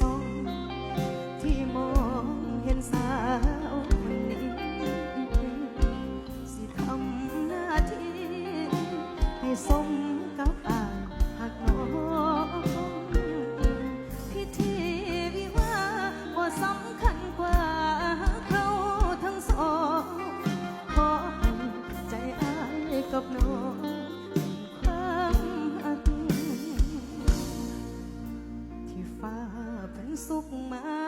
สองที่มองเห็นสาวคนนี้ สิทำหน้าที่ให้สม สุขมา